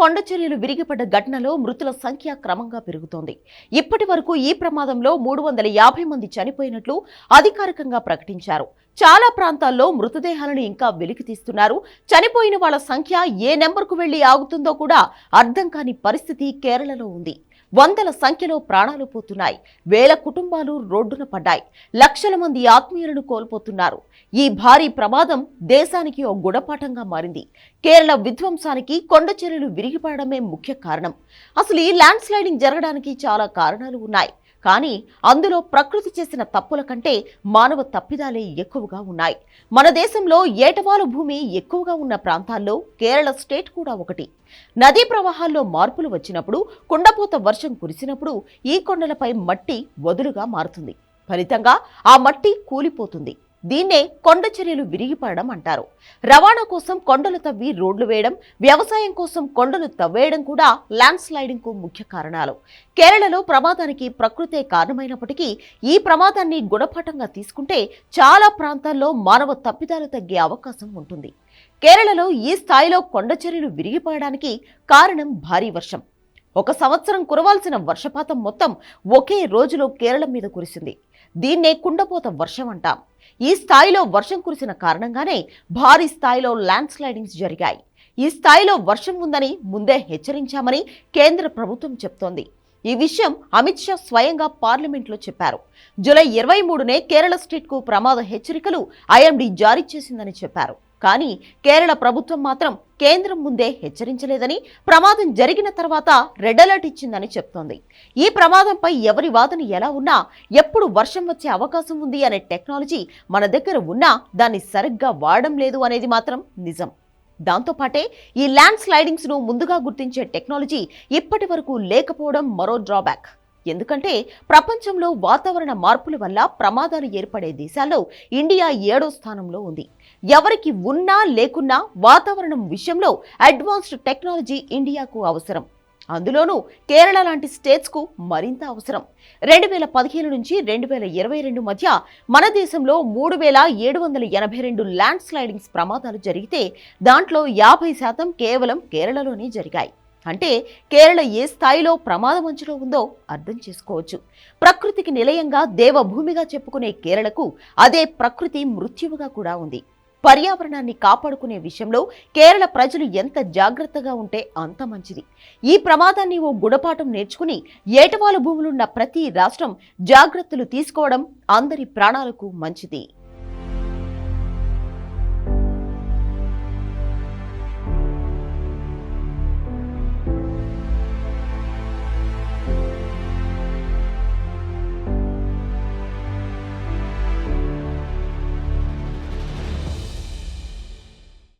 కొండచర్యలు విరిగిపడ్డ ఘటనలో మృతుల సంఖ్య క్రమంగా పెరుగుతోంది. ఇప్పటి వరకు ఈ ప్రమాదంలో మూడు వందల యాభై మంది చనిపోయినట్లు అధికారికంగా ప్రకటించారు. చాలా ప్రాంతాల్లో మృతదేహాలను ఇంకా వెలికి తీస్తున్నారు. చనిపోయిన వాళ్ళ సంఖ్య ఏ నెంబర్కు వెళ్ళి ఆగుతుందో కూడా అర్థం కాని పరిస్థితి కేరళలో ఉంది. వందల సంఖ్యలో ప్రాణాలు పోతున్నాయి. వేల కుటుంబాలు రోడ్డున పడ్డాయి. లక్షల మంది ఆత్మీయులను కోల్పోతున్నారు. ఈ భారీ ప్రమాదం దేశానికి ఓ గుణపాఠంగా మారింది. కేరళ విధ్వంసానికి కొండ చర్యలు విరిగిపడమే ముఖ్య కారణం. అసలు ఈ ల్యాండ్ స్లైడింగ్ జరగడానికి చాలా కారణాలు ఉన్నాయి. కానీ అందులో ప్రకృతి చేసిన తప్పుల కంటే మానవ తప్పిదాలే ఎక్కువగా ఉన్నాయి. మన దేశంలో ఏటవాలు భూమి ఎక్కువగా ఉన్న ప్రాంతాల్లో కేరళ స్టేట్ కూడా ఒకటి. నదీ ప్రవాహాల్లో మార్పులు వచ్చినప్పుడు కుండపోత వర్షం కురిసినప్పుడు ఈ కొండలపై మట్టి వదులుగా మారుతుంది. ఫలితంగా ఆ మట్టి కూలిపోతుంది. దీన్నే కొండ చర్యలు విరిగిపడడం అంటారు. రవాణా కోసం కొండలు తవ్వి రోడ్లు వేయడం వ్యవసాయం కోసం కొండలు తవ్వేయడం కూడా ల్యాండ్ స్లైడింగ్కు ముఖ్య కారణాలు. కేరళలో ప్రమాదానికి ప్రకృతే కారణమైనప్పటికీ ఈ ప్రమాదాన్ని గుణపాఠంగా తీసుకుంటే చాలా ప్రాంతాల్లో మానవ తప్పిదాలు తగ్గే అవకాశం ఉంటుంది. కేరళలో ఈ స్థాయిలో కొండ చర్యలు విరిగిపడడానికి కారణం భారీ వర్షం. ఒక సంవత్సరం కురవాల్సిన వర్షపాతం మొత్తం ఒకే రోజులో కేరళ మీద కురిసింది. దీన్నే కుండపోత వర్షం అంటాం. ఈ స్థాయిలో వర్షం కురిసిన కారణంగానే భారీ స్థాయిలో ల్యాండ్ స్లైడింగ్స్ జరిగాయి. ఈ స్థాయిలో వర్షం ఉందని ముందే హెచ్చరించామని కేంద్ర ప్రభుత్వం చెప్తోంది. ఈ విషయం అమిత్ షా స్వయంగా పార్లమెంట్లో చెప్పారు. జూలై ఇరవై మూడునే కేరళ స్టేట్కు ప్రమాద హెచ్చరికలు ఐఎండీ జారీ చేసిందని చెప్పారు. కానీ కేరళ ప్రభుత్వం మాత్రం కేంద్రం ముందే హెచ్చరించలేదని ప్రమాదం జరిగిన తర్వాత రెడ్ అలర్ట్ ఇచ్చిందని చెప్తోంది. ఈ ప్రమాదంపై ఎవరి వాదన ఎలా ఉన్నా ఎప్పుడు వర్షం వచ్చే అవకాశం ఉంది అనే టెక్నాలజీ మన దగ్గర ఉన్నా దాన్ని సరిగ్గా వాడడం లేదు అనేది మాత్రం నిజం. దాంతోపాటే ఈ ల్యాండ్ స్లైడింగ్స్ను ముందుగా గుర్తించే టెక్నాలజీ ఇప్పటి వరకు లేకపోవడం మరో డ్రాబ్యాక్. ఎందుకంటే ప్రపంచంలో వాతావరణ మార్పుల వల్ల ప్రమాదాలు ఏర్పడే దేశాల్లో ఇండియా ఏడో స్థానంలో ఉంది. ఎవరికి ఉన్నా లేకున్నా వాతావరణం విషయంలో అడ్వాన్స్డ్ టెక్నాలజీ ఇండియాకు అవసరం. అందులోనూ కేరళ లాంటి స్టేట్స్కు మరింత అవసరం. రెండు వేల పదిహేను నుంచి రెండు వేల ఇరవై రెండు మధ్య మన దేశంలో మూడు వేల ఏడు వందల ఎనభై రెండు ల్యాండ్ స్లైడింగ్స్ ప్రమాదాలు జరిగితే దాంట్లో యాభై శాతం కేవలం కేరళలోనే జరిగాయి. అంటే కేరళ ఏ స్థాయిలో ప్రమాదం అంచులో ఉందో అర్థం చేసుకోవచ్చు. ప్రకృతికి నిలయంగా దేవభూమిగా చెప్పుకునే కేరళకు అదే ప్రకృతి మృత్యువుగా కూడా ఉంది. పర్యావరణాన్ని కాపాడుకునే విషయంలో కేరళ ప్రజలు ఎంత జాగ్రత్తగా ఉంటే అంత మంచిది. ఈ ప్రమాదాన్ని ఓ గుణపాఠం నేర్చుకుని ఏటవాలు భూములున్న ప్రతి రాష్ట్రం జాగ్రత్తలు తీసుకోవడం అందరి ప్రాణాలకు మంచిది.